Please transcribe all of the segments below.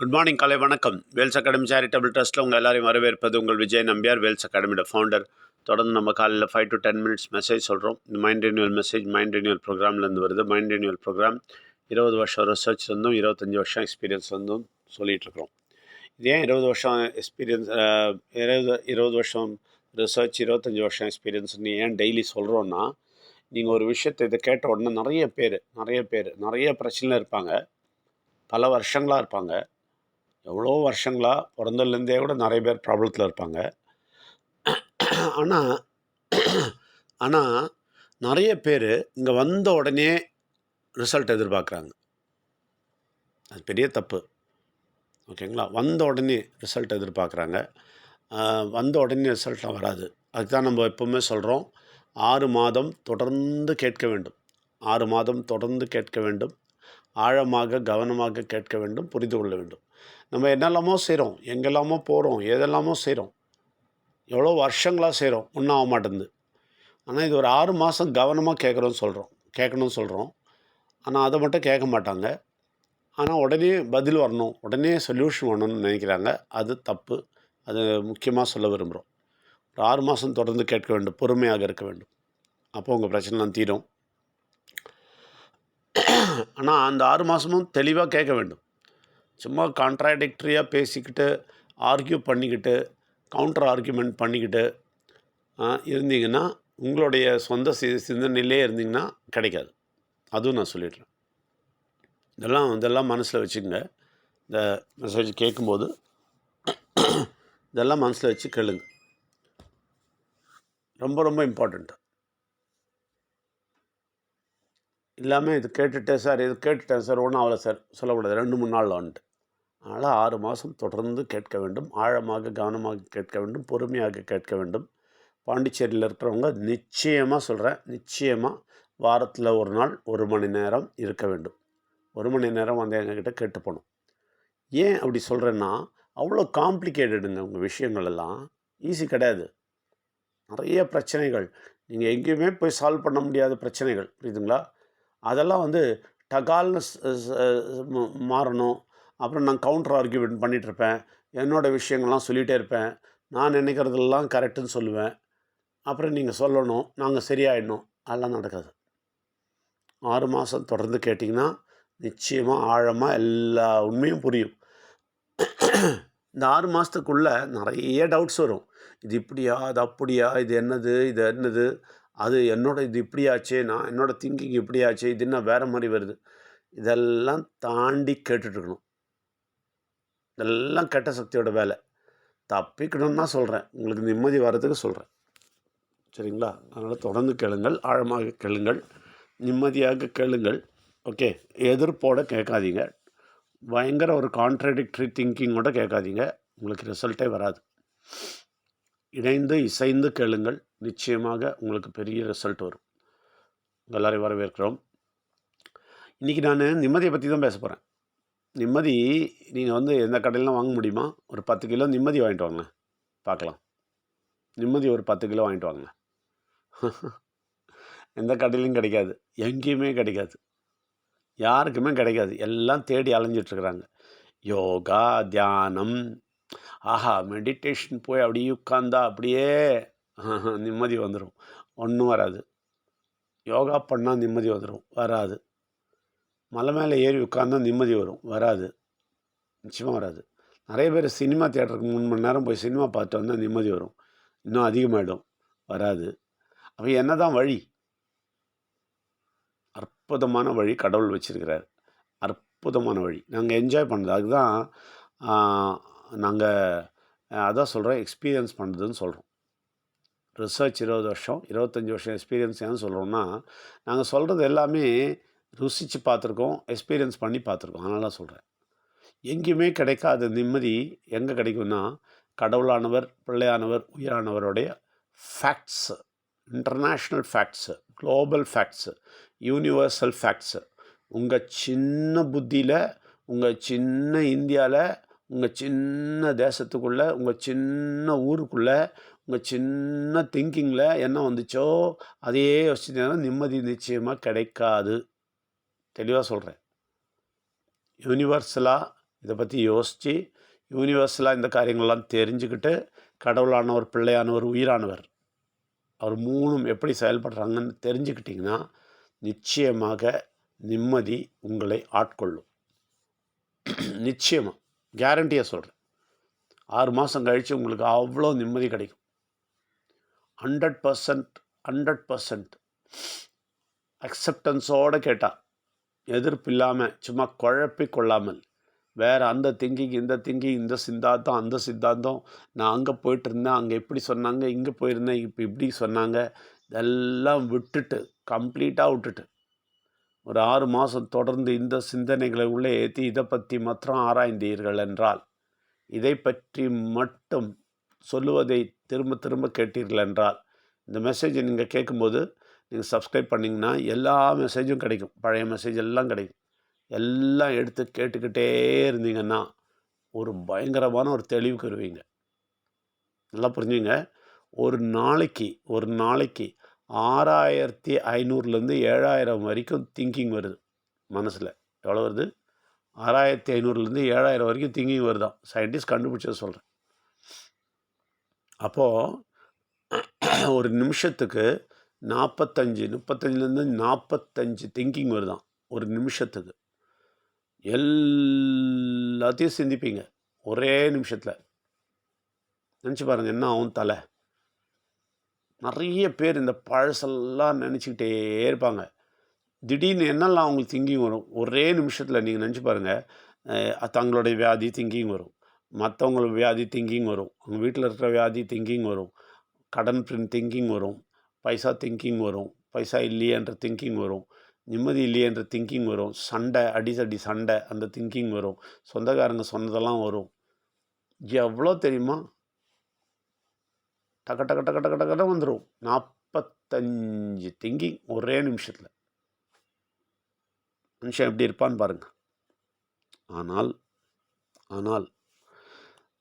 Good morning காலை வணக்கம். Wales academy charitable ட்ரஸ்ட்டில் உங்கள் எல்லாரையும் வரவேற்பது உங்கள் விஜய் நம்பியார் வேல்ஸ் அகாடமியோட ஃபவுண்டர் தொடர்ந்து நம்ம காலையில் five to ten minutes message சொல்கிறோம் இந்த mind renewal message mind renewal ப்ரோக்ராம்லேருந்து வருது. மைண்ட் ரினியூவல் ப்ரோக்ராம் இருபது வருஷம் ரிசர்ச் இருந்தும் இருபத்தஞ்சி வருஷம் எக்ஸ்பீரியன்ஸ் வந்தும் சொல்லிகிட்ருக்குறோம் இது ஏன் இருபது வருஷம் எக்ஸ்பீரியன்ஸ் இருபது இருபது வருஷம் ரிசர்ச் இருபத்தஞ்சி வருஷம் எக்ஸ்பீரியன்ஸ்னு ஏன் டெய்லி சொல்கிறோன்னா நீங்கள் ஒரு விஷயத்தை இதை கேட்ட உடனே நிறைய பேர் நிறைய பேர் நிறைய பிரச்சனையில் இருப்பாங்க. பல வருஷங்களாக இருப்பாங்க. எவ்வளோ வருஷங்களாக பிறந்ததுலேருந்தே கூட நிறைய பேர் ப்ராப்ளத்தில் இருப்பாங்க. ஆனால் ஆனால் நிறைய பேர் இங்கே வந்த உடனே ரிசல்ட் எதிர்பார்க்குறாங்க. அது பெரிய தப்பு. ஓகேங்களா? வந்த உடனே ரிசல்ட் எதிர்பார்க்குறாங்க. வந்த உடனே ரிசல்ட்லாம் வராது. அதுக்கு தான் நம்ம எப்போவுமே சொல்கிறோம் ஆறு மாதம் தொடர்ந்து கேட்க வேண்டும். ஆறு மாதம் தொடர்ந்து கேட்க வேண்டும். ஆழமாக கவனமாக கேட்க வேண்டும் புரிந்து கொள்ள வேண்டும். நம்ம என்னெல்லாமோ செய்கிறோம் எங்கெல்லாமோ போகிறோம் எதெல்லாமோ செய்கிறோம் எவ்வளோ வருஷங்களாக செய்கிறோம் ஒன்றும் ஆக மாட்டேங்குது. ஆனால் இது ஒரு ஆறு மாதம் கவனமாக கேட்குறோன்னு சொல்கிறோம் கேட்கணும்னு சொல்கிறோம் ஆனால் அதை மட்டும் கேட்க மாட்டாங்க. ஆனால் உடனே பதில் வரணும் உடனே சொல்யூஷன் வரணும்னு நினைக்கிறாங்க. அது தப்பு. அது முக்கியமாக சொல்ல விரும்புகிறோம் ஒரு ஆறு மாதம் தொடர்ந்து கேட்க வேண்டும் பொறுமையாக இருக்க வேண்டும். அப்போ உங்கள் பிரச்சனைலாம் தீரும். ஆனால் அந்த ஆறு மாதமும் தெளிவாக கேட்க வேண்டும். சும்மா கான்ட்ராடிக்டரியாக பேசிக்கிட்டு ஆர்கியூ பண்ணிக்கிட்டு கவுண்டர் ஆர்கியூமெண்ட் பண்ணிக்கிட்டு இருந்தீங்கன்னா உங்களுடைய சொந்த சி சிந்தனையிலே இருந்தீங்கன்னா கிடைக்காது. அதுவும் நான் சொல்லிடுறேன். இதெல்லாம் இதெல்லாம் மனசில் வச்சுக்கோங்க. இந்த மெசேஜ் கேட்கும்போது இதெல்லாம் மனசில் வச்சு கேளுங்க. ரொம்ப ரொம்ப இம்பார்ட்டண்ட்டு இல்லாமல் இது கேட்டுட்டேன் சார் இது கேட்டுட்டேன் சார் ஒன்றும் ஆகலை சார் சொல்லக்கூடாது. ரெண்டு மூணு நாளில் வந்துட்டு அதனால் ஆறு மாதம் தொடர்ந்து கேட்க வேண்டும். ஆழமாக கவனமாக கேட்க வேண்டும். பொறுமையாக கேட்க வேண்டும். பாண்டிச்சேரியில் இருக்கிறவங்க நிச்சயமாக சொல்கிறேன் நிச்சயமாக வாரத்தில் ஒரு நாள் ஒரு மணி நேரம் இருக்க வேண்டும். ஒரு மணி நேரம் வந்து எங்ககிட்ட கேட்டு போகணும். ஏன் அப்படி சொல்கிறேன்னா அவ்வளோ காம்ப்ளிகேட்டடுங்க உங்கள் விஷயங்கள் எல்லாம் ஈஸி கிடையாது. நிறைய பிரச்சனைகள். நீங்கள் எங்கேயுமே போய் சால்வ் பண்ண முடியாத பிரச்சனைகள். புரியுதுங்களா? அதெல்லாம் வந்து டகால்னு மாறணும். அப்புறம் நான் கவுண்டர் ஆர்கியூமெண்ட் பண்ணிகிட்ருப்பேன் என்னோடய விஷயங்கள்லாம் சொல்லிகிட்டே இருப்பேன். நான் நினைக்கிறதெல்லாம் கரெக்டுன்னு சொல்லுவேன். அப்புறம் நீங்கள் சொல்லணும் நாங்கள் சரியாயிடணும். அதெல்லாம் நடக்காது. ஆறு மாதம் தொடர்ந்து கேட்டிங்கன்னா நிச்சயமாக ஆழமாக எல்லா உண்மையும் புரியும். இந்த ஆறு மாதத்துக்குள்ளே நிறைய டவுட்ஸ் வரும். இது இப்படியா அது அப்படியா இது என்னது இது என்னது? அது என்னோட இது இப்படியாச்சே நான் என்னோடய திங்கிங் இப்படியாச்சே இது என்ன வேறு மாதிரி வருது? இதெல்லாம் தாண்டி கேட்டுட்ருக்கணும் இதெல்லாம் கெட்ட சக்தியோட வேலை. தப்பிக்கணும்னு தான் சொல்கிறேன் உங்களுக்கு நிம்மதி வர்றதுக்கு சொல்கிறேன் சரிங்களா? அதனால் தொடர்ந்து கேளுங்கள். ஆழமாக கேளுங்கள். நிம்மதியாக கேளுங்கள். ஓகே? எதிர்ப்போட கேட்காதீங்க. பயங்கர ஒரு கான்ட்ரடிக்டரி திங்கிங்கோட கேட்காதீங்க. உங்களுக்கு ரிசல்ட்டே வராது. இணைந்து இசைந்து கேளுங்கள். நிச்சயமாக உங்களுக்கு பெரிய ரிசல்ட் வரும். எல்லாரையும் வரவேற்கிறோம். இன்றைக்கி நான் நிம்மதியை பற்றி தான் பேச போகிறேன் நிம்மதி நீங்கள் வந்து எந்த கடையிலாம் வாங்க முடியுமா? ஒரு பத்து கிலோ நிம்மதி வாங்கிட்டு வாங்க பார்க்கலாம் நிம்மதி ஒரு பத்து கிலோ வாங்கிட்டு வாங்க எந்த கடையிலையும் கிடைக்காது. எங்கேயுமே கிடைக்காது. யாருக்குமே கிடைக்காது. எல்லாம் தேடி அலைஞ்சிட்ருக்குறாங்க. யோகா தியானம். ஆஹா மெடிடேஷன் போய் அப்படியே உட்காந்தா அப்படியே நிம்மதி வந்துடும் ஒன்றும் வராது. யோகா பண்ணால் நிம்மதி வந்துடும் வராது. மலை மேலே ஏறி உட்காந்தா நிம்மதி வரும். வராது. நிச்சயமாக வராது. நிறைய பேர் சினிமா தேட்டருக்கு மூணு மணி நேரம் போய் சினிமா பார்த்துட்டு வந்தால் நிம்மதி வரும். இன்னும் அதிகமாகிடும் வராது. அப்போ என்ன தான் வழி? அற்புதமான வழி கடவுள் வச்சிருக்கிறார். அற்புதமான வழி. நாங்கள் என்ஜாய் பண்ணுறது அதுதான் நாங்கள் அதான் சொல்கிறோம் எக்ஸ்பீரியன்ஸ் பண்ணுறதுன்னு சொல்கிறோம் ரிசர்ச் இருபது வருஷம் இருபத்தஞ்சி வருஷம் எக்ஸ்பீரியன்ஸ் ஏன்னு சொல்கிறோம்னா நாங்கள் சொல்கிறது எல்லாமே ருசித்து பார்த்துருக்கோம் எக்ஸ்பீரியன்ஸ் பண்ணி பார்த்துருக்கோம். அதனால் தான் சொல்கிறேன் எங்கேயுமே கிடைக்காத நிம்மதி எங்கே கிடைக்கும்னா கடவுளானவர் பிள்ளையானவர் உயிரானவருடைய facts international facts global facts universal facts உங்கள் சின்ன புத்தியில் உங்கள் சின்ன இந்தியாவில் உங்கள் சின்ன தேசத்துக்குள்ளே உங்கள் சின்ன ஊருக்குள்ளே உங்கள் சின்ன திங்கிங்கில் என்ன வந்துச்சோ அதையே யோசிச்சீங்கன்னா நிம்மதி நிச்சயமாக கிடைக்காது. தெளிவாக சொல்கிறேன் யூனிவர்சலாக இதை பற்றி யோசித்து யூனிவர்ஸலாக இந்த காரியங்கள்லாம் தெரிஞ்சுக்கிட்டு கடவுளானவர் பிள்ளையானவர் உயிரானவர் அவர் மூணும் எப்படி செயல்படுறாங்கன்னு தெரிஞ்சுக்கிட்டிங்கன்னா நிச்சயமாக நிம்மதி உங்களை ஆட்கொள்ளும். நிச்சயமாக கேரண்டியாக சொல்கிறேன் ஆறு மாதம் கழித்து உங்களுக்கு அவ்வளோ நிம்மதி கிடைக்கும். ஹண்ட்ரட் பர்சன்ட் ஹண்ட்ரட் பர்சன்ட் அக்செப்டன்ஸோடு கேட்டால் எதிர்ப்பு இல்லாமல் சும்மா குழப்பி கொள்ளாமல். வேறு அந்த திங்கிங் இந்த திங்கிங் இந்த சித்தாந்தம் அந்த சித்தாந்தம். நான் அங்கே போயிட்டு இருந்தேன் அங்கே இப்படி சொன்னாங்க இங்கே போயிருந்தேன் இப்போ இப்படி சொன்னாங்க. இதெல்லாம் விட்டுட்டு கம்ப்ளீட்டாக விட்டுட்டு. ஒரு ஆறு மாதம் தொடர்ந்து இந்த சிந்தனைகளை உள்ளே ஏற்றி இதை பற்றி மாத்திரம் ஆராய்ந்தீர்கள் என்றால் இதை பற்றி மட்டும் சொல்லுவதை திரும்ப திரும்ப கேட்டீர்கள் என்றால் இந்த மெசேஜை நீங்கள் கேட்கும்போது நீங்கள் சப்ஸ்கிரைப் பண்ணிங்கன்னா எல்லா மெசேஜும் கிடைக்கும். பழைய மெசேஜ் எல்லாம் கிடைக்கும். எல்லாம் எடுத்து கேட்டுக்கிட்டே இருந்தீங்கன்னா ஒரு பயங்கரமான ஒரு தெளிவுக்கு வருவீங்க நல்லா புரிஞ்சுங்க ஒரு நாளைக்கு ஒரு நாளைக்கு ஆறாயிரத்தி ஐநூறுலேருந்து ஏழாயிரம் வரைக்கும் திங்கிங் வருது மனசில். எவ்வளோ வருது? ஆறாயிரத்தி ஐநூறுலேருந்து ஏழாயிரம் வரைக்கும் திங்கிங் வருதான் சயின்டிஸ்ட் கண்டுபிடிச்சத சொல்கிறேன் அப்போது ஒரு நிமிஷத்துக்கு நாற்பத்தஞ்சு முப்பத்தஞ்சுலேருந்து நாற்பத்தஞ்சு திங்கிங் வருதான் ஒரு நிமிஷத்துக்கு. எல்லாத்தையும் சிந்திப்பீங்க. ஒரே நிமிஷத்தில். நினச்சி பாருங்கள் என்ன ஆகும் தலை? நிறைய பேர் இந்த பழசெல்லாம் நினச்சிக்கிட்டே இருப்பாங்க. திடீர்னு என்னெல்லாம் அவங்களுக்கு திங்கிங் வரும்? ஒரே நிமிஷத்தில் நீங்கள் நினச்சி பாருங்கள் தங்களுடைய வியாதி திங்கிங் வரும். மற்றவங்களோட வியாதி திங்கிங் வரும். அவங்க வீட்டில் இருக்கிற வியாதி திங்கிங் வரும். கடன் பிரிண்ட் திங்கிங் வரும். பைசா திங்கிங் வரும். பைசா இல்லையன்ற திங்கிங் வரும். நிம்மதி இல்லையேன்ற திங்கிங் வரும். சண்டை அடிசடி சண்டை அந்த திங்கிங் வரும். சொந்தக்காரங்க சொன்னதெல்லாம் வரும். எவ்வளோ தெரியுமா? டக்க டக்க டக்க டக்க டக்க வந்துடும் நாற்பத்தஞ்சு திங்கிங் ஒரே நிமிஷத்தில். மனுஷன் எப்படி இருப்பான்னு பாருங்கள் ஆனால் ஆனால்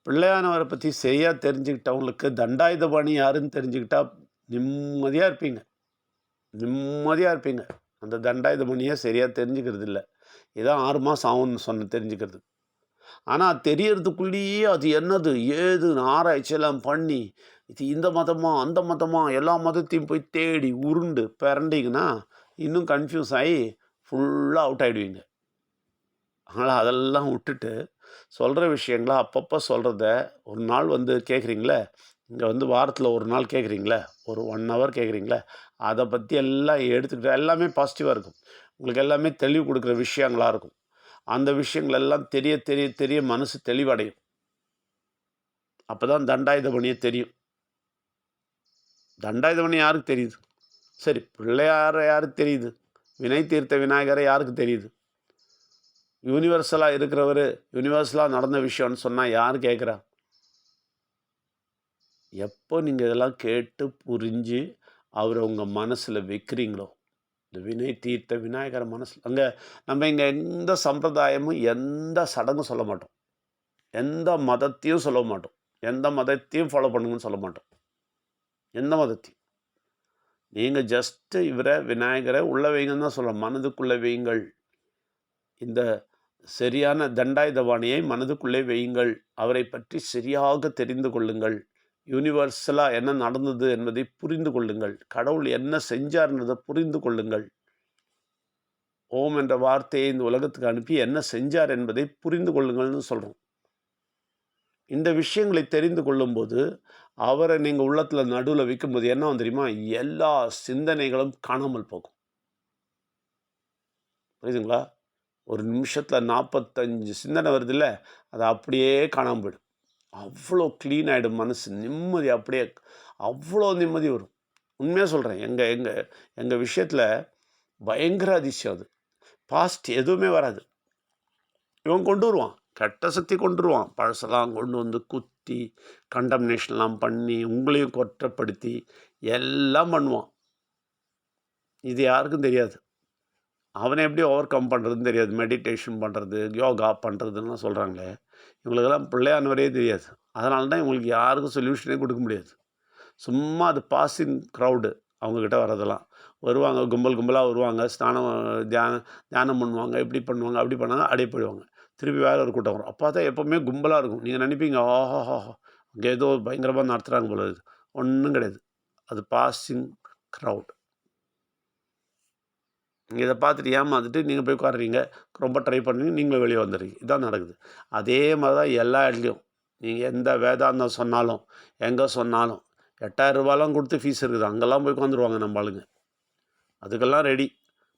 பிள்ளையானவரை பற்றி சரியாக தெரிஞ்சுக்கிட்டவங்களுக்கு தண்டாயுதபாணி யாருன்னு தெரிஞ்சுக்கிட்டா நிம்மதியாக இருப்பீங்க. நிம்மதியாக இருப்பீங்க. அந்த தண்டாயுதபாணியை சரியாக தெரிஞ்சுக்கிறது இல்லை இதான் ஆறு மாதம் ஆகும்னு சொன்ன தெரிஞ்சுக்கிறது. ஆனால் தெரியறதுக்குள்ளேயே அது என்னது? ஏதுன்னு ஆராய்ச்சியெல்லாம் பண்ணி இது இந்த மதமாக அந்த மதமாக எல்லா மதத்தையும் போய் தேடி உருண்டு பிறண்டிங்கன்னா இன்னும் கன்ஃபியூஸ் ஆகி ஃபுல்லாக அவுட் ஆகிடுவீங்க அதனால் அதெல்லாம் விட்டுட்டு சொல்கிற விஷயங்கள அப்பப்போ சொல்கிறத ஒரு நாள் வந்து கேட்குறீங்களே இங்கே வந்து வாரத்தில் ஒரு நாள் கேட்குறீங்களே? ஒரு ஒன் ஹவர் கேட்குறீங்களே? அதை பற்றி எல்லாம் எடுத்துக்கிட்டு எல்லாமே பாசிட்டிவாக இருக்கும். உங்களுக்கு எல்லாமே தெளிவு கொடுக்குற விஷயங்களாக இருக்கும். அந்த விஷயங்கள் எல்லாம் தெரிய தெரிய தெரிய மனசு தெளிவடையும். அப்போ தான் தண்டாயுதமணியே தெரியும். தண்டாயுதபணி யாருக்கு தெரியுது? சரி பிள்ளையார யாருக்கு தெரியுது? வினை தீர்த்த விநாயகரை யாருக்கு தெரியுது? யூனிவர்சலாக இருக்கிறவர் யூனிவர்சலாக நடந்த விஷயம்னு சொன்னால் யார் கேட்குறா? எப்போ நீங்கள் இதெல்லாம் கேட்டு புரிஞ்சு அவரை உங்கள் மனசில் வைக்கிறீங்களோ? இந்த வினை தீர்த்த விநாயகர் மனசில் அங்கே நம்ம இங்கே எந்த சம்பிரதாயமும் எந்த சடங்கும் சொல்ல மாட்டோம். எந்த மதத்தையும் சொல்ல மாட்டோம். எந்த மதத்தையும் ஃபாலோ பண்ணுங்கன்னு சொல்ல மாட்டோம். எந்த மதத்தையும். நீங்கள் ஜஸ்ட்டு இவரை விநாயகரை உள்ள வைங்கன்னு தான் சொல்கிறோம் மனதுக்குள்ளே வையுங்கள். இந்த சரியான தண்டாயுதவாணியை மனதுக்குள்ளே வையுங்கள். அவரை பற்றி சரியாக தெரிந்து கொள்ளுங்கள். யூனிவர்சலாக என்ன நடந்தது என்பதை புரிந்து கொள்ளுங்கள். கடவுள் என்ன செஞ்சார்ன்றதை புரிந்து கொள்ளுங்கள். ஓம் என்ற வார்த்தையை இந்த உலகத்துக்கு அனுப்பி என்ன செஞ்சார் என்பதை புரிந்து கொள்ளுங்கள்னு சொல்கிறோம் இந்த விஷயங்களை தெரிந்து கொள்ளும்போது அவரை நீங்கள் உள்ளத்தில் நடுவில் வைக்கும்போது என்ன தெரியுமா? எல்லா சிந்தனைகளும் காணாமல் போகும். புரியுதுங்களா? ஒரு நிமிஷத்தில் நாற்பத்தஞ்சு சிந்தனை வருது இல்லை அது அப்படியே காணாமல் போயிடும். அவ்வளோ க்ளீன் ஆகிடும் மனசு. நிம்மதி அப்படியே அவ்வளோ நிம்மதி வரும். உண்மையாக சொல்கிறேன் எங்கள் எங்கள் எங்கள் விஷயத்தில் பயங்கர அதிசயம் அது. பாஸ்ட் எதுவுமே வராது. இவன் கொண்டு வருவான். கெட்ட சக்தி கொண்டு வருவான். பழசெல்லாம் கொண்டு வந்து குத்தி கண்டம்னேஷன்லாம் பண்ணி உங்களையும் கொற்றப்படுத்தி எல்லாம் பண்ணுவான். இது யாருக்கும் தெரியாது. அவனை எப்படி ஓவர் கம் பண்ணுறதுன்னு தெரியாது. மெடிடேஷன் பண்ணுறது யோகா பண்ணுறதுன்னு சொல்கிறாங்களே இவங்களுக்கெல்லாம் பிள்ளையானவரே தெரியாது. அதனால தான் இவங்களுக்கு யாருக்கும் சொல்யூஷனே கொடுக்க முடியாது. சும்மா அது பாசிங் க்ரௌடு அவங்கக்கிட்ட வரதெல்லாம் வருவாங்க கும்பல் கும்பலாக வருவாங்க ஸ்நானம் தியானம் தியானம் பண்ணுவாங்க இப்படி பண்ணுவாங்க அப்படி பண்ணாங்க அப்படியே போயிடுவாங்க. திருப்பி வேறு ஒரு கூட்டம் வரும். அப்போ தான் எப்போவுமே கும்பலாக இருக்கும். நீங்கள் நினைப்பீங்க ஆஹா அங்கே ஏதோ பயங்கரமாக நடத்துகிறாங்க போல இருக்குது. ஒன்றும் கிடையாது. அது பாசிங் க்ரௌட் இதை பார்த்துட்டு ஏமாந்துட்டு நீங்கள் போய் உட்காடுறீங்க ரொம்ப ட்ரை பண்ணுறீங்க நீங்களும் வெளியே வந்துடுறீங்க இதான் நடக்குது. அதே மாதிரி தான் எல்லா இடத்துலையும். நீங்கள் எந்த வேதாந்தம் சொன்னாலும் எங்கே சொன்னாலும் எட்டாயிரரூபாலாம் கொடுத்து ஃபீஸ் இருக்குது. அங்கெல்லாம் போய் உட்காந்துருவாங்க நம்ம ஆளுங்க. அதுக்கெல்லாம் ரெடி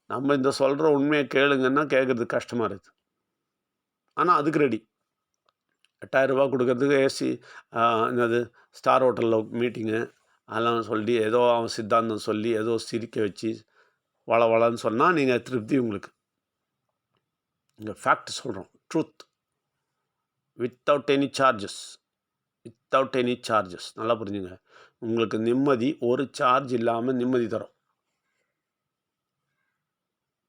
நம்ம இந்த சொல்கிற உண்மையை கேளுங்கன்னா கேட்குறது கஷ்டமாக இருக்குது ஆனால் அதுக்கு ரெடி எட்டாயிரரூபா கொடுக்கறதுக்கு ஏசி என்னது ஸ்டார் ஹோட்டலில் மீட்டிங்கு அதெல்லாம் சொல்லி ஏதோ அவன் சித்தாந்தம் சொல்லி ஏதோ சிரிக்க வச்சு வள வளன்னு சொன்னால் நீங்கள் திருப்தி உங்களுக்கு. இங்கே ஃபேக்ட் சொல்கிறோம் truth without any charges without any charges நல்லா புரிஞ்சுங்க. உங்களுக்கு நிம்மதி ஒரு சார்ஜ் இல்லாமல் நிம்மதி தரும்.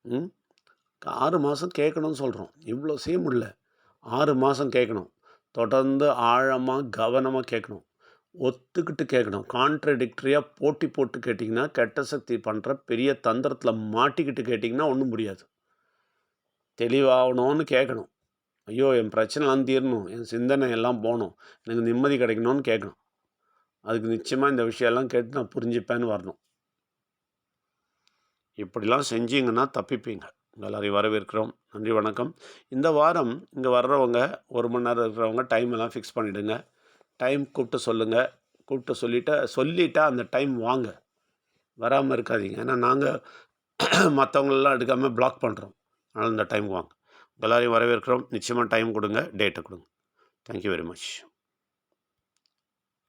ம்? ஆறு மாதம் கேட்கணும்னு சொல்கிறோம் இவ்வளோ செய்ய முடியல. ஆறு மாதம் கேட்கணும். தொடர்ந்து ஆழமாக கவனமாக கேட்கணும். ஒத்துக்கிட்டு கேட்கணும். கான்ட்ரடிக்டரியாக போட்டி போட்டு கேட்டிங்கன்னா கெட்ட சக்தி பண்ணுற பெரிய தந்திரத்தில் மாட்டிக்கிட்டு கேட்டிங்கன்னா ஒன்றும் முடியாது. தெளிவாகணும்னு கேட்கணும். ஐயோ என் பிரச்சனைலாம் தீரணும். என் சிந்தனை எல்லாம் போகணும். எனக்கு நிம்மதி கிடைக்கணும்னு கேட்கணும். அதுக்கு நிச்சயமாக இந்த விஷயம்லாம் கேட்டு நான் புரிஞ்சுப்பேன்னு வரணும். இப்படிலாம் செஞ்சீங்கன்னா தப்பிப்பீங்க. எல்லாரையும் வரவேற்கிறோம். நன்றி வணக்கம். இந்த வாரம் இங்கே வர்றவங்க ஒரு மணி நேரம் இருக்கிறவங்க டைம் எல்லாம் ஃபிக்ஸ் பண்ணிவிடுங்க டைம் கூப்பிட்டு சொல்லுங்கள் கூப்பிட்டு சொல்லிவிட்டு சொல்லிவிட்டா அந்த டைம் வாங்க. வராமல் இருக்காதீங்க. ஏன்னா நாங்கள் மற்றவங்களெல்லாம் எடுக்காமல் பிளாக் பண்ணுறோம் அதனால் இந்த டைம் வாங்க. எல்லாரையும் வரவேற்கிறோம். நிச்சயமாக டைம் கொடுங்க. டேட்டை கொடுங்க. Thank you very much